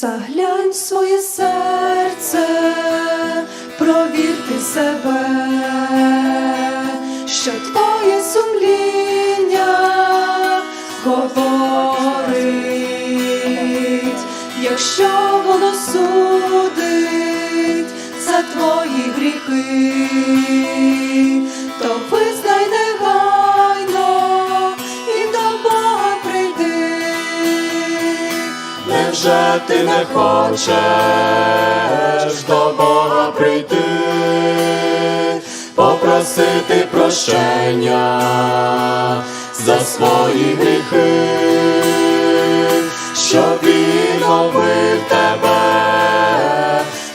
Заглянь своє серце, провірте себе, що твоє сумління говорить, якщо воно судить за твої гріхи, то визнай Невже ти не хочеш до Бога прийти, попросити прощення за свої гріхи, щоб він омив тебе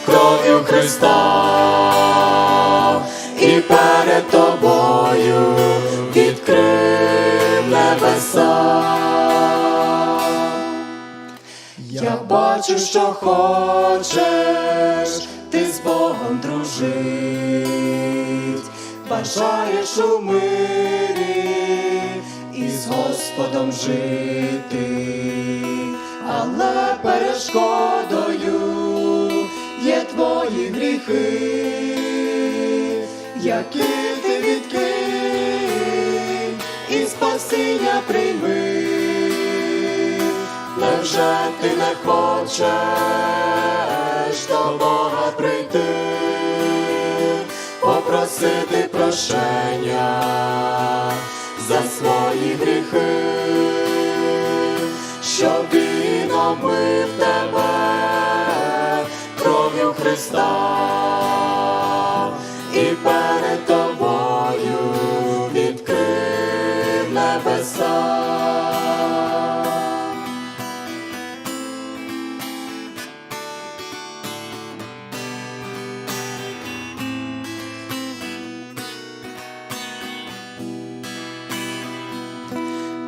кров'ю Христа. І перед тобою відкрив бачу, що хочеш ти з Богом дружить, бажаєш у мирі і з Господом жити, але перешкодою є твої гріхи, які ти відкинь і спасіння прийми. Невже ти не хочеш до Бога прийти, попросити прощення за свої гріхи, щоб він омив тебе кров'ю Христа і перед тобою відкрив небеса.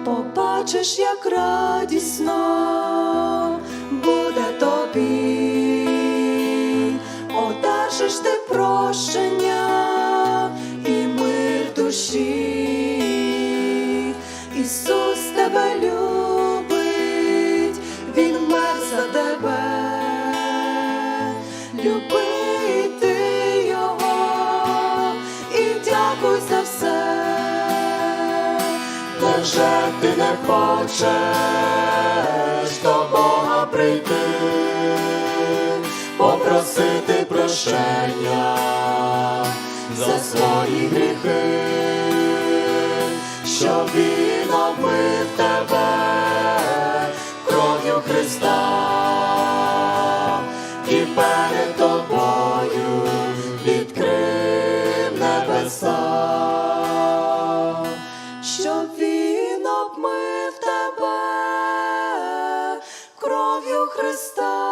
Побачиш, як радісно буде тобі, одержиш ти прощення і мир душі. Ісус тебе любить, Він мер за тебе, люби ти його і дякуй за все. Невже ти не хочеш до Бога прийти, попросити прощення за свої гріхи, щоб він омив тебе кров'ю Христа і перед тобою відкрив Христа.